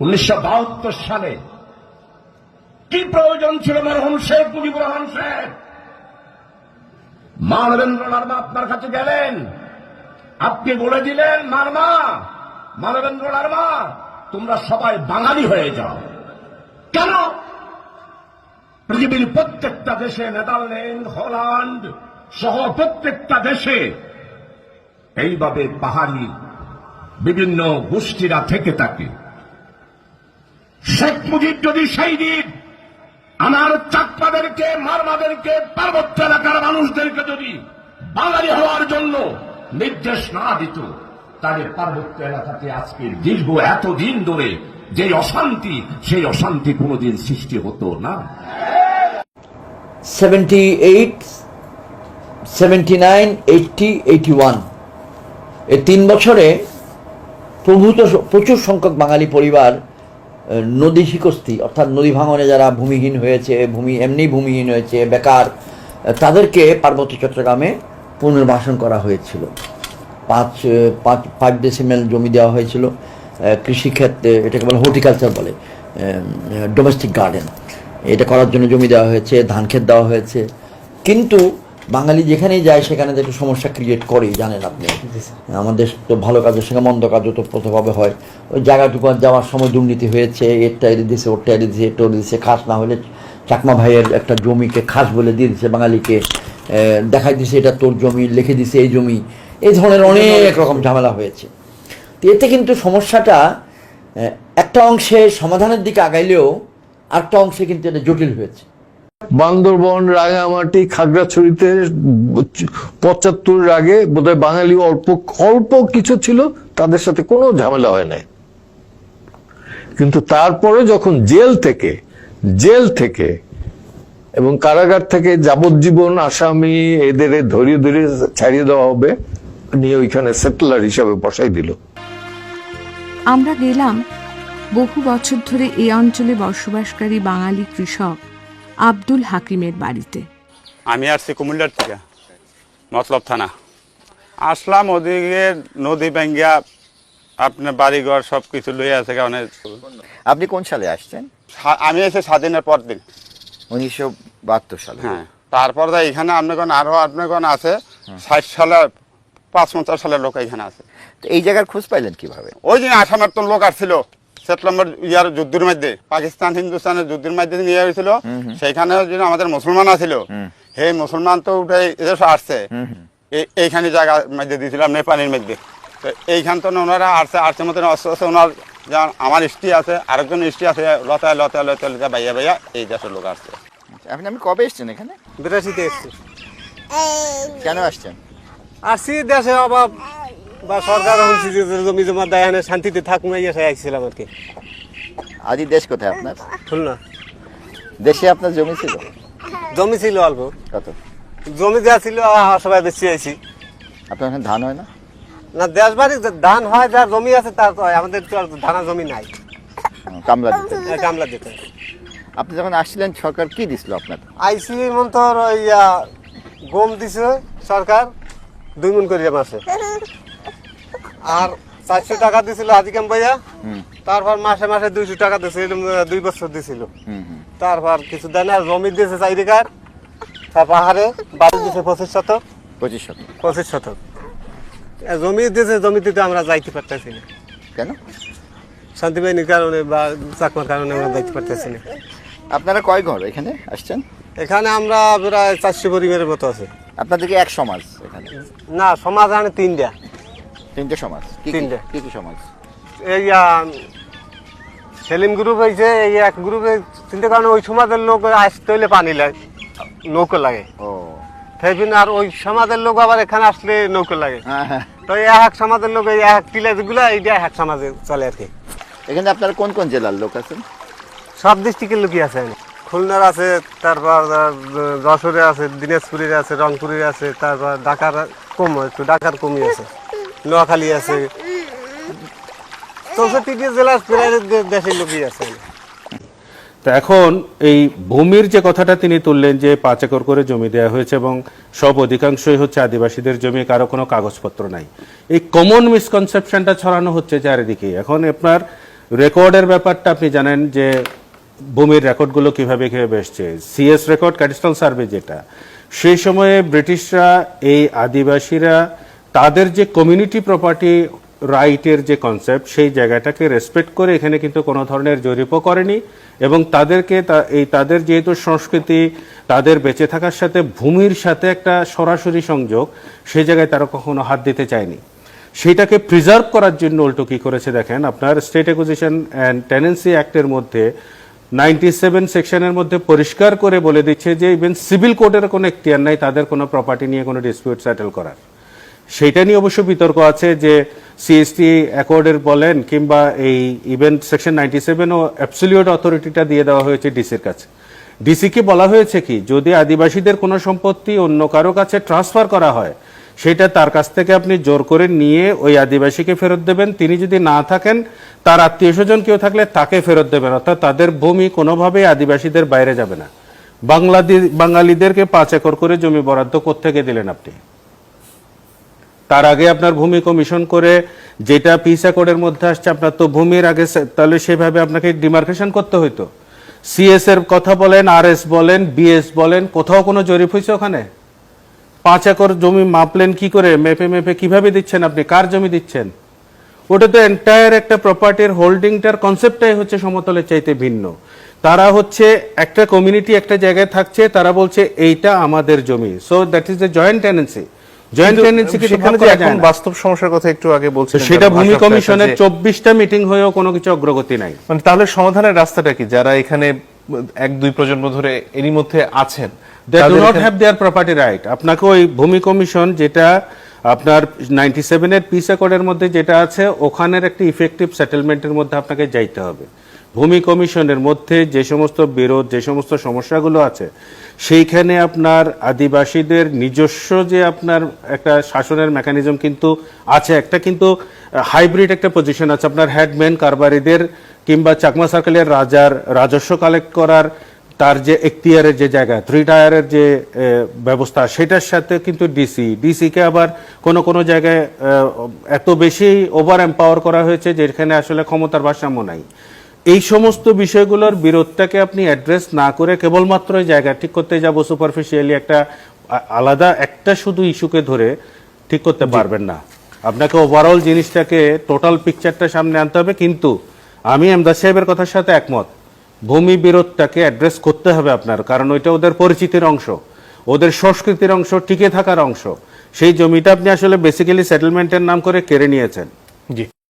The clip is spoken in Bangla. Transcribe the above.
উনিশশো বাহাত্তর সালে কি প্রয়োজন ছিল মরহুম শেখ মুজিবুর রহমান শেখ মানবেন্দ্র নার্মা আপনার কাছে গেলেন। আপনি বলে দিলেন নার্মা মানবেন্দ্র নার্মা তোমরা সবাই বাঙালি হয়ে যাও। কেন? পৃথিবীর প্রত্যেকটা দেশে নেদারল্যান্ড, হল্যান্ড সহ প্রত্যেকটা দেশে এইভাবে পাহাড়ি বিভিন্ন গোষ্ঠীরা থেকে থাকে। শেখ মুজিব যদি সেই দিন আমার চাকমাদেরকে, মারমাদেরকে, পার্বত্য এলাকার মানুষদেরকে যদি বাঙালি হওয়ার জন্য নির্দেশ না দিত, তাহলে পার্বত্য এলাকাতে আজকে দীর্ঘ এতদিন ধরে যে অশান্তি, সেই অশান্তি কোনোদিন সৃষ্টি হতো না। Seventy eight seventy nine eighty eighty one এই তিন বছরে প্রভূত, প্রচুর সংখ্যক বাঙালি পরিবার নদী শিকস্তি, অর্থাৎ নদী ভাঙনে যারা ভূমিহীন হয়েছে, ভূমি এমনি ভূমিহীন হয়েছে, বেকার, তাদেরকে পার্বত্য চট্টগ্রামে পুনর্বাসন করা হয়েছিল। পাঁচ পাঁচ পাঁচ ডেসিমেল জমি দেওয়া হয়েছিল কৃষিক্ষেত্রে এটাকে বলে হর্টিকালচার বলে ডোমেস্টিক গার্ডেন এটা করার জন্য জমি দেওয়া হয়েছে ধান ক্ষেত দেওয়া হয়েছে। কিন্তু বাঙালি যেখানেই যায় সেখানে তো একটু সমস্যা ক্রিয়েট করেই জানেন আপনি। আমাদের তো ভালো কাজের সঙ্গে মন্দ কাজও তো প্রথমভাবে হয়। ওই জায়গাটুকু যাওয়ার সময় দুর্নীতি হয়েছে এরটা এড়ে দিয়েছে ওরটা এড়ে দিয়েছে এটা দিয়েছে খাস না হলে চাকমা ভাইয়ের একটা জমিকে খাস বলে দিয়ে দিচ্ছে বাঙালিকে। দেখাই দিছে এটা তোর জমি লিখে দিছে এই জমি। এই ধরনের অনেক রকম ঝামেলা হয়েছে। তো এতে কিন্তু সমস্যাটা একটা অংশে সমাধানের দিকে আগাইলেও আরেকটা অংশে কিন্তু এটা জটিল হয়েছে। বান্দরবন রাঙামাটি খাগড়াছড়িতে পঁচাত্তর আগে বোধহয় বাঙালি অল্প অল্প কিছু ছিল, তাদের সাথে কোনো ঝামেলা হয় নাই। কিন্তু তারপরে যখন জেল থেকে জেল থেকে এবং কারাগার থেকে যাবজ্জীবন আসামি এদের ধরিয়ে ধরিয়ে ছাড়িয়ে দেওয়া হবে, নিয়ে ওইখানে সেটেলার হিসাবে বসাই দিল। আমরা গেলাম বহু বছর ধরে এই অঞ্চলে বসবাসকারী বাঙালি কৃষক। আব্দুল হাকিমের বাড়িতে। আমি আসছি কুমিল্লার থেকে মতলব থানা। আসলাম ওদিকে নদী ব্যাঙ্গিয়া আপনার বাড়িঘর সব কিছু লইয়া আছে কারণে আপনি কোন সালে আসছেন? আমি এসে স্বাধীনের পর দিন। উনিশশো বাহাত্তর সালে। হ্যাঁ তারপর তো এখানে আপনার আরও আপনার আছে ষাট সালে পাঁচ পঞ্চাশ সালের লোক এখানে আছে। তো এই জায়গার খোঁজ পাইলেন কীভাবে? ওই দিন আসামের তো লোক আসছিল। সেপ্টেম্বর ইয়ার যুদ্ধের মধ্যে পাকিস্তান হিন্দুস্তানের যুদ্ধের মধ্যে নিয়ে হয়েছিল সেইখানে যে আমাদের মুসলমান আছিল। সেই মুসলমান তো উঠে এদেশে আসছে। এইখানে জায়গা মধ্যে দিয়েছিলাম নেপালের মধ্যে। তো এইখান তো ওনারা আসছে আসছে মতন আস্তে আস্তে ওনার যেমন আমার স্ত্রী আছে আরেকজন স্ত্রী আছে লতায় লতায় লতায় লতায় ভাইয়া ভাইয়া এই দেশের লোক আসছে। আপনি আপনি কবে এসছেন এখানে? বিরাশিতে এসছি। কেন আসছেন? আসছি দেশে অভাব। বা সরকার হচ্ছে যে জমি জমা দেয় এখানে শান্তিতে থাকুন এসে আসছিলাম আর কি। আজই দেশ কোথায় আপনার? খুলনা। দেশে আপনার জমি ছিল? জমি ছিল অল্প। কত? জমি যা ছিল সবাই বেশি আইছি। আপনার ওখানে ধান হয় না? না দেশ বাড়ি ধান হয় যার জমি আছে তার তো হয়। আমাদের তো আর ধানা জমি নাই। কামলা এই কামলা দিতে। আপনি যখন আসছিলেন সরকার কি দিছিল আপনার? আইসি মন্তর ওই আহ, গম দিছে সরকার দুই মন করে মাসে। আর চারশো টাকা দিছিল হাজিকাম ভাইয়া। তারপর মাসে মাসে দুইশো টাকা দিছিল দুই বছর দিছিল। তারপর কিছু দেয় না জমি দিয়েছে চারি কার তার পাহাড়ে বাড়ি দিয়েছে পঁচিশ শতক। পঁচিশ শতক। পঁচিশ শতক। জমি দিয়েছে জমিতে তো আমরা যাইতে পারতেছি না। কেন? শান্তি বাহিনীর কারণে বা চাকমার কারণে আমরা যাইতে পারতেছি না। আপনারা কয় ঘর এখানে আসছেন? এখানে আমরা প্রায় চারশো পরিবারের মতো আছে। আপনাদেরকে এক সমাজ এখানে? না সমাজ এখানে তিনটা। তিনটে সমাজ। কি কি- তিনটে। কি কি সমাজ? এই সেলিম গ্রুপ হয়েছে এই এক গ্রুপে তিনটে কারণে ওই সমাজের লোক আসতে হইলে পানি লাগে নৌকো লাগে। ও। সেইদিন আর ওই সমাজের লোক আবার এখানে আসলে নৌকো লাগে। হ্যাঁ হ্যাঁ। তো এক সমাজের লোক এই এক টিলাগুলো এইটা এক সমাজে চলে আর কি। এখানে আপনারা কোন কোন জেলার লোক আছেন? সব ডিস্ট্রিক্টের লোকই আছে খুলনার আছে তারপর যশোরে আছে দিনাজপুরের আছে রংপুরের আছে তারপর ঢাকার কম একটু ঢাকার কমই আছে। নোয়াখালী আছে। চৌষট্টি জেলার প্রায় দেশের লোকই আছে। তো এখন এই ভূমির যে কথাটা তিনি তুললেন যে পাঁচ একর করে জমি দেওয়া হয়েছে এবং সব অধিকাংশই হচ্ছে আদিবাসীদের জমি, কারও কোনো কাগজপত্র নাই। এই কমন মিসকনসেপশনটা ছড়ানো হচ্ছে চারিদিকে। এখন আপনার রেকর্ডের ব্যাপারটা আপনি জানেন যে ভূমির রেকর্ডগুলো কীভাবে কীভাবে এসছে সিএস রেকর্ড ক্যাডিস্ট্রাল সার্ভে যেটা। সেই সময়ে ব্রিটিশরা এই আদিবাসীরা তাদের যে কমিউনিটি প্রপার্টি রাইটের যে কনসেপ্ট সেই জায়গাটাকে রেসপেক্ট করে এখানে কিন্তু কোনো ধরনের জরিপও করেনি এবং তাদেরকে এই তাদের যেহেতু সংস্কৃতি, তাদের বেঁচে থাকার সাথে ভূমির সাথে একটা সরাসরি সংযোগ সেই জায়গায় তারা কখনো হাত দিতে চায়নি। সেটাকে প্রিজার্ভ করার জন্য উল্টো কি করেছে দেখেন, আপনার স্টেট অ্যাকুজিশন অ্যান্ড টেনেন্সি অ্যাক্টের মধ্যে নাইনটি সেভেন সেকশনের মধ্যে পরিষ্কার করে বলে দিচ্ছে যে ইভেন সিভিল কোর্টের কোনো এখতিয়ার নাই, তাদের কোনো প্রপার্টি নিয়ে কোনো ডিসপিউট সেটেল করার। সেইটা নিয়ে অবশ্য বিতর্ক আছে যে সিএসটি অ্যাকর্ডের বলেন কিংবা এই ইভেন্ট সেকশন নাইনটি ও অ্যাবসলিউট অথরিটিটা দিয়ে দেওয়া হয়েছে ডিসির কাছে। ডিসিকে বলা হয়েছে কি, যদি আদিবাসীদের কোনো সম্পত্তি অন্য কারও কাছে ট্রান্সফার করা হয়, সেটা তার কাছ থেকে আপনি জোর করে নিয়ে ওই আদিবাসীকে ফেরত দেবেন। তিনি যদি না থাকেন, তার আত্মীয় স্বজন কেউ থাকলে তাকে ফেরত দেবেন। অর্থাৎ তাদের ভূমি কোনোভাবেই আদিবাসীদের বাইরে যাবে না। বাংলাদেশ বাঙালিদেরকে পাঁচ একর করে জমি বরাদ্দ কোত্থেকে দিলেন আপনি? তার আগে আপনার ভূমি কমিশন করে যেটা পিস অ্যাকর্ডের মধ্যে আসছে, আপনার তো ভূমির আগে তাহলে সেভাবে আপনাকে ডিমার্কেশন করতে হইতো। সিএস এর কথা বলেন আর এস বলেন বিএস বলেন, কোথাও কোনো জরিপ হয়েছে ওখানে? পাঁচ একর জমি মাপলেন কি করে? মেপে মেপে কীভাবে দিচ্ছেন আপনি? কার জমি দিচ্ছেন? ওটা তো এন্টায়ার একটা প্রপার্টির হোল্ডিংটার কনসেপ্টটাই হচ্ছে সমতলের চাইতে ভিন্ন। তারা হচ্ছে একটা কমিউনিটি একটা জায়গায় থাকছে, তারা বলছে এইটা আমাদের জমি। So that is the joint tenancy joint কিন্তু সেখানে যে এখন বাস্তব সমস্যার কথা একটু আগে বলছিলেন সেটা ভূমি কমিশনের যে- চব্বিশটা মিটিং হয়েও কোনো কিছু অগ্রগতি নাই। মানে তাহলে সমাধানের রাস্তাটা কি? যারা এখানে এক দুই প্রজন্ম ধরে এরই মধ্যে আছেন they do not have their property right আপনাকে ওই ভূমি কমিশন যেটা আপনার নাইনটি সেভেনের পিস অ্যাকর্ডের মধ্যে যেটা আছে ওখানের একটি ইফেক্টিভ সেটেলমেন্টের মধ্যে আপনাকে যাইতে হবে। ভূমি কমিশনের মধ্যে যে সমস্ত বিরোধ যে সমস্ত সমস্যাগুলো আছে সেইখানে আপনার আদিবাসীদের নিজস্ব যে আপনার একটা শাসনের মেকানিজম কিন্তু আছে, একটা কিন্তু হাইব্রিড একটা পজিশন আছে। আপনার হেডম্যান কারবারিদের কিংবা চাকমা সার্কেলের রাজার রাজস্ব কালেক্ট করার তার যে এখতিয়ারের যে জায়গা থ্রি টায়ারের যে ব্যবস্থা, সেটার সাথে কিন্তু ডিসি ডিসিকে আবার কোনো কোনো জায়গায় এত বেশি ওভার এম্পাওয়ার করা হয়েছে যেখানে আসলে ক্ষমতার ভারসাম্য নাই। এই সমস্ত বিষয়গুলোর বিরোধটাকে আপনি অ্যাড্রেস না করে কেবলমাত্র জায়গা ঠিক করতে যাব সুপারফিশিয়ালি একটা আলাদা একটা শুধু ইস্যুকে ধরে ঠিক করতে পারবেন না। আপনাকে ওভারঅল জিনিসটাকে টোটাল পিকচারটা সামনে আনতে হবে কিন্তু আমি এমদাদ সাহেবের কথার সাথে একমত। ভূমি বিরোধটাকে অ্যাড্রেস করতে হবে আপনার কারণ ওইটা ওদের পরিচিতির অংশ ওদের সংস্কৃতির অংশ টিকে থাকার অংশ। সেই জমিটা আপনি আসলে বেসিক্যালি সেটেলমেন্টের নাম করে কেড়ে নিয়েছেন। জি।